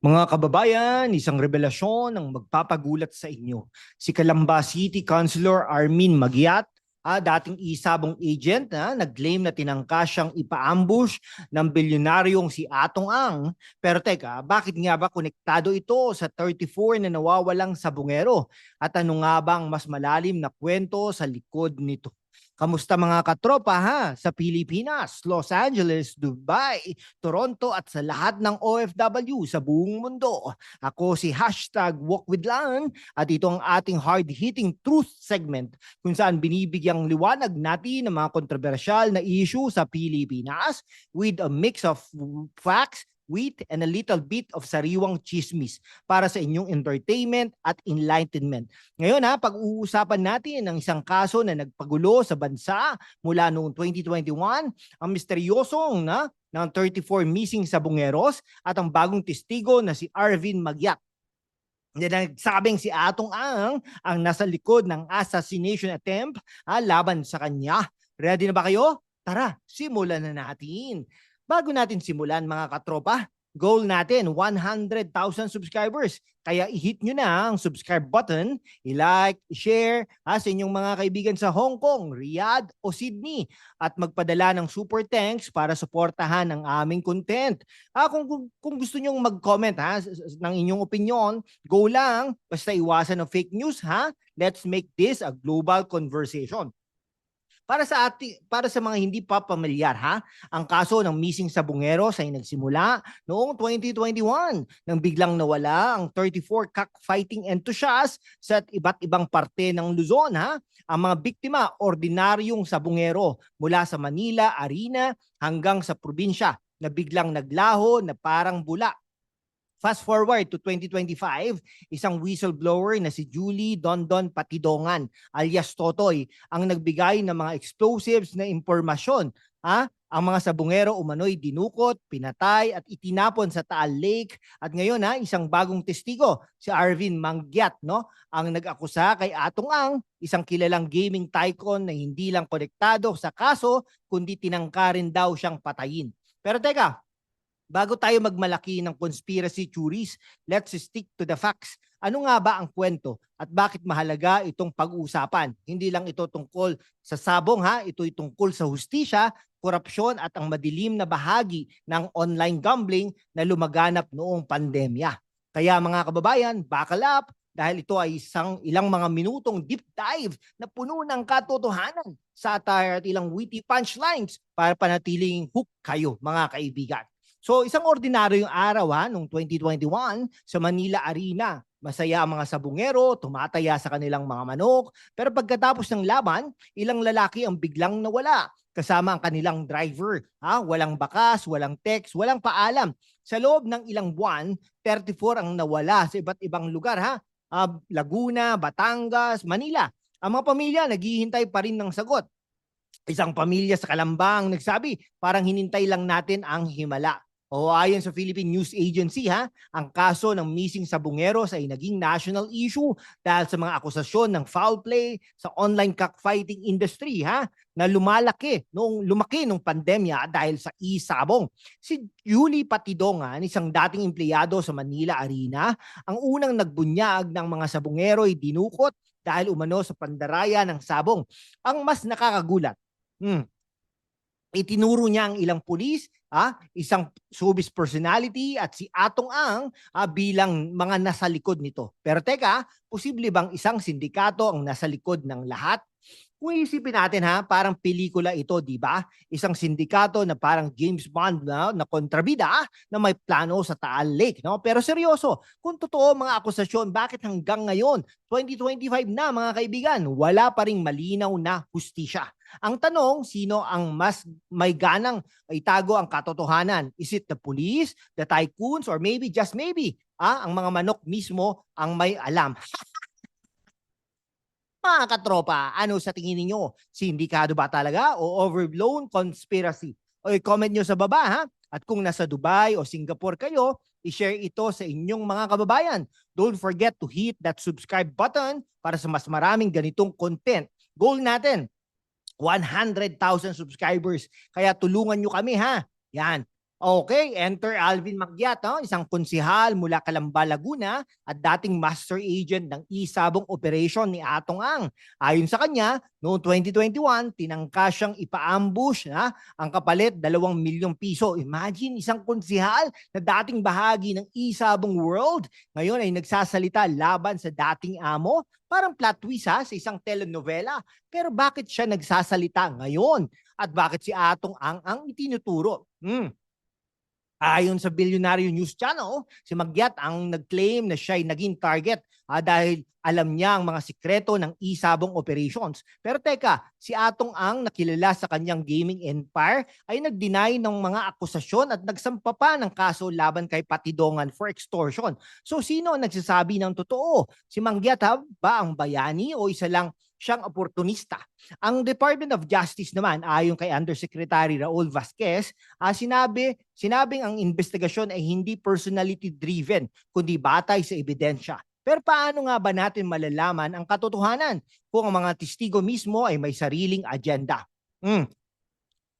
Mga kababayan, isang revelasyon ang magpapagulat sa inyo. Si Calamba City Councilor Armin Magyat, ah, dating isabong agent na nag-claim na tinangka siyang ipa-ambush ng bilyonaryong si Atong Ang. Pero teka, bakit nga ba konektado ito sa 34 na nawawalang sabungero? At ano nga bang mas malalim na kwento sa likod nito? Kamusta mga katropa ha sa Pilipinas, Los Angeles, Dubai, Toronto at sa lahat ng OFW sa buong mundo. Ako si Hashtag Walk with Lan at ito ang ating hard-hitting truth segment kung saan binibigyang liwanag natin ng mga kontrobersyal na issue sa Pilipinas with a mix of facts, wit, and a little bit of sariwang chismis para sa inyong entertainment at enlightenment. Ngayon ha, pag-uusapan natin ang isang kaso na nagpagulo sa bansa mula noong 2021, ang misteryosong na ng 34 missing sabungeros at ang bagong testigo na si Arvin Magyat na nagsabing si Atong Ang ang nasa likod ng assassination attempt ah, laban sa kanya. Ready na ba kayo? Tara, simulan na natin. Bago natin simulan mga katropa, goal natin 100,000 subscribers. Kaya i-hit nyo na ang subscribe button, i-like, i-share ha, sa inyong mga kaibigan sa Hong Kong, Riyadh o Sydney at magpadala ng super thanks para suportahan ang aming content. Ah, kung, kung, kung gusto nyong mag-comment ha, ng inyong opinion, go lang, basta iwasan ng fake news ha. Let's make this a global conversation. Para sa ati, para sa mga hindi pa pamilyar ha, ang kaso ng missing sabungeros ay nagsimula noong 2021 nang biglang nawala ang 34 cockfighting enthusiasts sa iba't ibang parte ng Luzon ha. Ang mga biktima ordinaryong sabungero mula sa Manila Arena hanggang sa probinsya na biglang naglaho na parang bula Fast forward to 2025, isang whistleblower na si Julie Dondon Patidongan alias Totoy ang nagbigay ng mga explosives na impormasyon. Ha? Ang mga sabungero umano'y dinukot, pinatay at itinapon sa Taal Lake. At ngayon ha, isang bagong testigo, si Arvin Mangyat, no? ang nag-akusa kay Atong Ang, isang kilalang gaming tycoon na hindi lang konektado sa kaso, kundi tinangka rin daw siyang patayin. Pero teka, bago tayo magmalaki ng conspiracy theories, let's stick to the facts. Ano nga ba ang kwento at bakit mahalaga itong pag-uusapan? Hindi lang ito tungkol sa sabong ha, ito'y tungkol sa hustisya, korupsyon at ang madilim na bahagi ng online gambling na lumaganap noong pandemya. Kaya mga kababayan, buckle up dahil ito ay isang ilang mga minutong deep dive na puno ng katotohanan, satire at ilang witty punchlines para panatiling hook kayo mga kaibigan. So isang ordinaryong araw ha, noong 2021 sa Manila Arena. Masaya ang mga sabungero, tumataya sa kanilang mga manok. Pero pagkatapos ng laban, ilang lalaki ang biglang nawala. Kasama ang kanilang driver. Ha? Walang bakas, walang text, walang paalam. Sa loob ng ilang buwan, 34 ang nawala sa iba't ibang lugar. ha Ah, Laguna, Batangas, Manila. Ang mga pamilya naghihintay pa rin ng sagot. Isang pamilya sa Kalambang nagsabi, parang hinintay lang natin ang himala. O ayon sa Philippine News Agency ha, ang kaso ng missing sabungeros ay naging national issue dahil sa mga akusasyon ng foul play sa online cockfighting industry ha, na lumalaki noong lumaki nung pandemya dahil sa isabong. Si Julie Patidongan, isang dating empleyado sa Manila Arena, ang unang nagbunyag ng mga sabungero ay dinukot dahil umano sa pandaraya ng sabong. Ang mas nakakagulat, hmm, itinuro niya ang ilang pulis, ah, isang showbiz personality at si Atong Ang ah, bilang mga nasa likod nito. Pero teka, posible bang isang sindikato ang nasa likod ng lahat? Kung isipin natin ha, parang pelikula ito, di ba? Isang sindikato na parang James Bond na, na kontrabida na may plano sa Taal Lake. No? Pero seryoso, kung totoo mga akusasyon, bakit hanggang ngayon, 2025 na mga kaibigan, wala pa ring malinaw na hustisya? Ang tanong, sino ang mas may ganang itago ang katotohanan? Is it the police, the tycoons, or maybe, just maybe, ah, ang mga manok mismo ang may alam? Mga katropa, ano sa tingin ninyo? Sindikado ba talaga o overblown conspiracy? O i-comment nyo sa baba ha? At kung nasa Dubai o Singapore kayo, i-share ito sa inyong mga kababayan. Don't forget to hit that subscribe button para sa mas maraming ganitong content. Goal natin, 100,000 subscribers. Kaya tulungan nyo kami ha. Yan. Okay, enter Alvin Magyat, no? isang konsihal mula Calamba, Laguna at dating master agent ng isabong operation ni Atong Ang. Ayon sa kanya, noong 2021, tinangka siyang ipa-ambush na ang kapalit 2 milyong piso. Imagine, isang konsihal na dating bahagi ng isabong world, ngayon ay nagsasalita laban sa dating amo. Parang plot twist ha, sa isang telenovela. Pero bakit siya nagsasalita ngayon? At bakit si Atong Ang ang itinuturo? Hmm. Ayon sa Billionaire News Channel, si Magyat ang nag-claim na siya ay naging target ah, dahil alam niya ang mga sikreto ng isabong operations. Pero teka, si Atong Ang nakilala sa kanyang gaming empire ay nag-deny ng mga akusasyon at nagsampa pa ng kaso laban kay Patidongan for extortion. So sino ang nagsasabi ng totoo? Si Mangyat ba ang bayani o isa lang siyang oportunista? Ang Department of Justice naman, ayon kay Undersecretary Raul Vasquez, ah, sinabi, sinabing ang investigasyon ay hindi personality driven, kundi batay sa ebidensya. Pero paano nga ba natin malalaman ang katotohanan kung ang mga testigo mismo ay may sariling agenda? Hmm.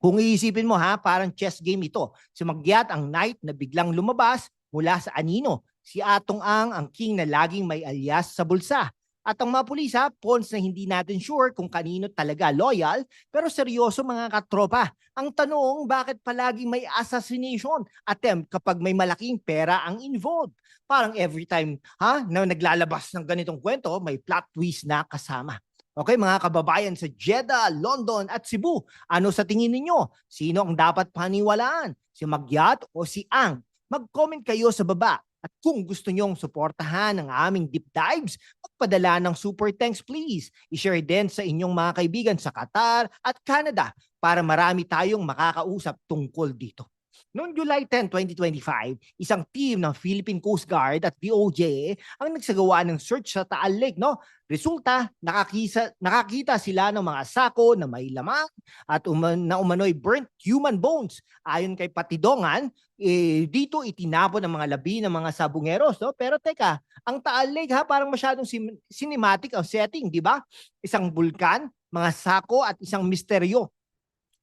Kung iisipin mo ha, parang chess game ito. Si Magyat ang knight na biglang lumabas mula sa anino. Si Atong Ang ang king na laging may alias sa bulsa. At ang mga pulis ha, pawns na hindi natin sure kung kanino talaga loyal, pero seryoso mga katropa. Ang tanong, bakit palagi may assassination attempt kapag may malaking pera ang involved? Parang every time ha, na naglalabas ng ganitong kwento, may plot twist na kasama. Okay, mga kababayan sa Jeddah, London at Cebu, ano sa tingin ninyo? Sino ang dapat paniwalaan? Si Magyat o si Ang? Mag-comment kayo sa baba. At kung gusto nyong suportahan ang aming deep dives, magpadala ng super thanks please. I-share din sa inyong mga kaibigan sa Qatar at Canada para marami tayong makakausap tungkol dito. Noong July 10, 2025, isang team ng Philippine Coast Guard at DOJ ang nagsagawa ng search sa Taal Lake. No? Resulta, nakakisa, nakakita sila ng mga sako na may lamang at uman, na umano'y burnt human bones. Ayon kay Patidongan, eh, dito itinapon ang mga labi ng mga sabungeros. No? Pero teka, ang Taal Lake ha, parang masyadong sim- cinematic ang setting, di ba? Isang bulkan, mga sako at isang misteryo.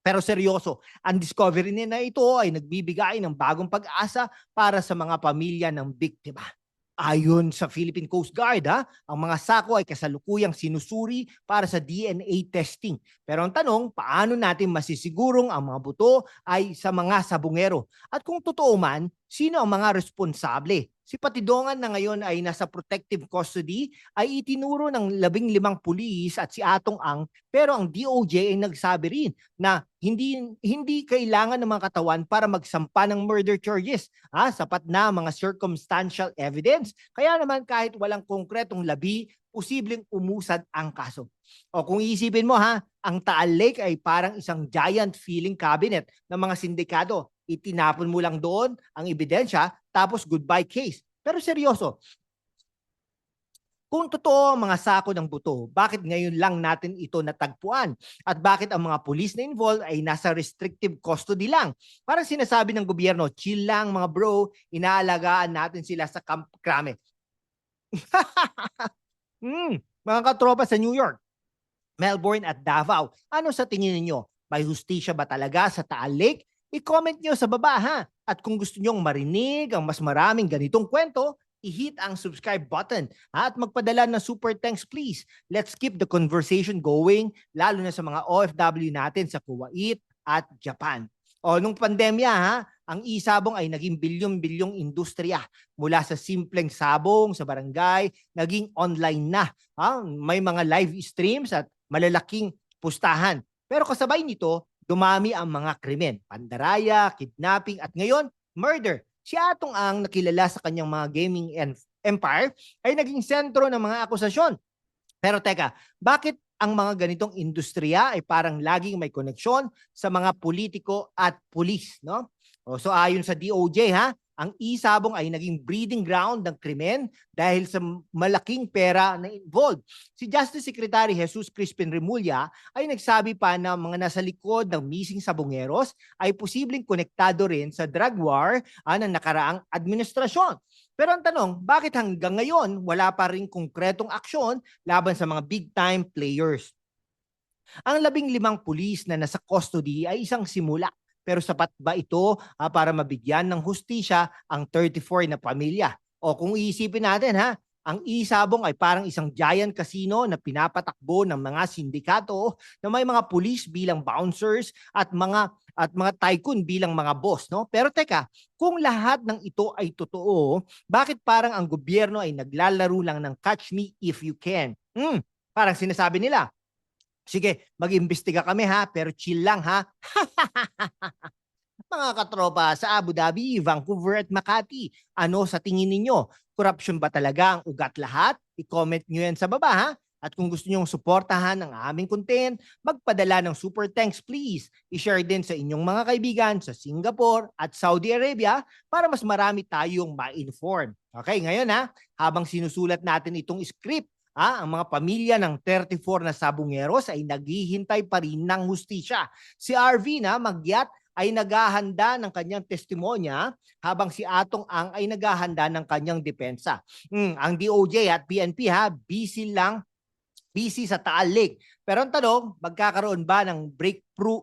Pero seryoso, ang discovery nila ito ay nagbibigay ng bagong pag-asa para sa mga pamilya ng biktima. Ayon sa Philippine Coast Guard, ha, ang mga sako ay kasalukuyang sinusuri para sa DNA testing. Pero ang tanong, paano natin masisigurong ang mga buto ay sa mga sabungero? At kung totoo man, sino ang mga responsable? Si Patidongan na ngayon ay nasa protective custody ay itinuro ng labing limang pulis at si Atong Ang pero ang DOJ ay nagsabi rin na hindi hindi kailangan ng mga katawan para magsampa ng murder charges. Ah, sapat na mga circumstantial evidence. Kaya naman kahit walang konkretong labi, posibleng umusad ang kaso. O kung iisipin mo ha, ang Taal Lake ay parang isang giant filing cabinet ng mga sindikado. Itinapon mo lang doon ang ebidensya tapos goodbye case. Pero seryoso, kung totoo ang mga sako ng buto, bakit ngayon lang natin ito natagpuan? At bakit ang mga pulis na involved ay nasa restrictive custody lang? Parang sinasabi ng gobyerno, chill lang mga bro, inaalagaan natin sila sa Camp Crame. hmm, mga katropa sa New York, Melbourne at Davao, ano sa tingin ninyo? May hustisya ba talaga sa Taal Lake? I-comment nyo sa baba ha. At kung gusto nyong marinig ang mas maraming ganitong kwento, i-hit ang subscribe button at magpadala ng super thanks please. Let's keep the conversation going lalo na sa mga OFW natin sa Kuwait at Japan. O nung pandemya ha, ang isabong ay naging bilyong-bilyong industriya mula sa simpleng sabong sa barangay, naging online na. Ha? May mga live streams at malalaking pustahan. Pero kasabay nito, dumami ang mga krimen, pandaraya, kidnapping at ngayon, murder. Si Atong Ang nakilala sa kanyang mga gaming empire ay naging sentro ng mga akusasyon. Pero teka, bakit ang mga ganitong industriya ay parang laging may koneksyon sa mga politiko at pulis, no? O, so ayon sa DOJ ha, ang isabong ay naging breeding ground ng krimen dahil sa malaking pera na involved. Si Justice Secretary Jesus Crispin Remulla ay nagsabi pa na mga nasa likod ng missing sabongeros ay posibleng konektado rin sa drug war ah, ng nakaraang administrasyon. Pero ang tanong, bakit hanggang ngayon wala pa rin konkretong aksyon laban sa mga big-time players? Ang labing limang pulis na nasa custody ay isang simula Pero sapat ba ito ah, para mabigyan ng hustisya ang 34 na pamilya? O kung iisipin natin ha, ang isabong ay parang isang giant casino na pinapatakbo ng mga sindikato na may mga pulis bilang bouncers at mga at mga tycoon bilang mga boss, no? Pero teka, kung lahat ng ito ay totoo, bakit parang ang gobyerno ay naglalaro lang ng catch me if you can? Hmm, parang sinasabi nila, sige, mag-imbestiga kami ha, pero chill lang ha. mga katropa sa Abu Dhabi, Vancouver at Makati, ano sa tingin ninyo? Corruption ba talaga ang ugat lahat? I-comment nyo yan sa baba ha. At kung gusto nyong suportahan ang aming content, magpadala ng super thanks please. I-share din sa inyong mga kaibigan sa Singapore at Saudi Arabia para mas marami tayong ma-inform. Okay, ngayon ha, habang sinusulat natin itong script, ha, ang mga pamilya ng 34 na sabungeros ay naghihintay pa rin ng hustisya. Si RV na magyat ay naghahanda ng kanyang testimonya habang si Atong Ang ay naghahanda ng kanyang depensa. Hmm, ang DOJ at PNP ha, busy lang busy sa Taal Lake. Pero ang tanong, magkakaroon ba ng breakthrough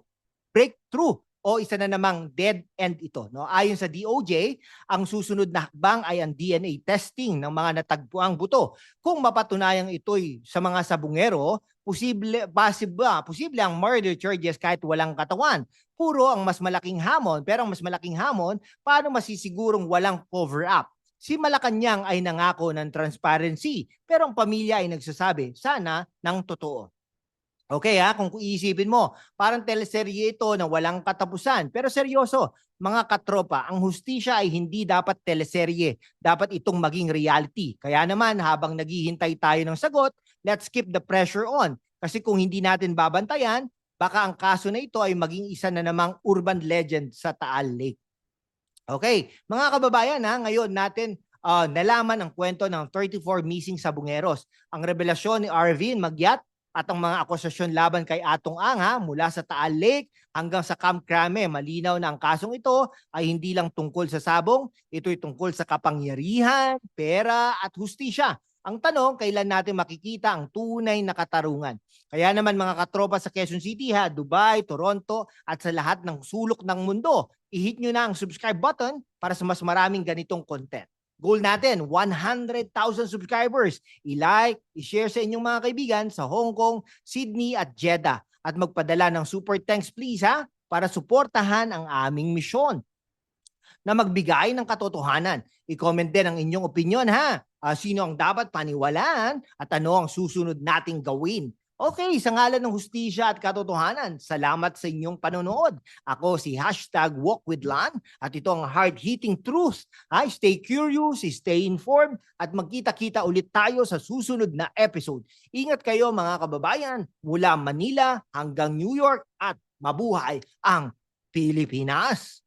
breakthrough o isa na namang dead end ito. No? Ayon sa DOJ, ang susunod na hakbang ay ang DNA testing ng mga natagpuang buto. Kung mapatunayang ito'y sa mga sabungero, posible, posible, posible ang murder charges kahit walang katawan. Puro ang mas malaking hamon, pero ang mas malaking hamon, paano masisigurong walang cover-up? Si Malacanang ay nangako ng transparency, pero ang pamilya ay nagsasabi, sana ng totoo. Okay ha, kung iisipin mo, parang teleserye ito na walang katapusan. Pero seryoso, mga katropa, ang hustisya ay hindi dapat teleserye. Dapat itong maging reality. Kaya naman, habang naghihintay tayo ng sagot, let's keep the pressure on. Kasi kung hindi natin babantayan, baka ang kaso na ito ay maging isa na namang urban legend sa Taal Lake. Okay, mga kababayan ha, ngayon natin ah, nalaman ang kwento ng 34 missing sabungeros. Ang revelasyon ni Arvin Magyat at ang mga akusasyon laban kay Atong Ang ha, mula sa Taal Lake hanggang sa Camp Crame. Malinaw na ang kasong ito ay hindi lang tungkol sa sabong, ito'y tungkol sa kapangyarihan, pera at hustisya. Ang tanong, kailan natin makikita ang tunay na katarungan? Kaya naman mga katropa sa Quezon City ha, Dubai, Toronto at sa lahat ng sulok ng mundo, i-hit nyo na ang subscribe button para sa mas maraming ganitong content. Goal natin, 100,000 subscribers. I-like, i-share sa inyong mga kaibigan sa Hong Kong, Sydney at Jeddah. At magpadala ng super thanks please ha para suportahan ang aming misyon na magbigay ng katotohanan. I-comment din ang inyong opinion ha. Ah, sino ang dapat paniwalaan at ano ang susunod nating gawin. Okay, sa ngalan ng hustisya at katotohanan, salamat sa inyong panonood. Ako si hashtag Walk with Lan at ito ang hard-hitting truth. Ay, stay curious, stay informed at magkita-kita ulit tayo sa susunod na episode. Ingat kayo mga kababayan mula Manila hanggang New York at mabuhay ang Pilipinas!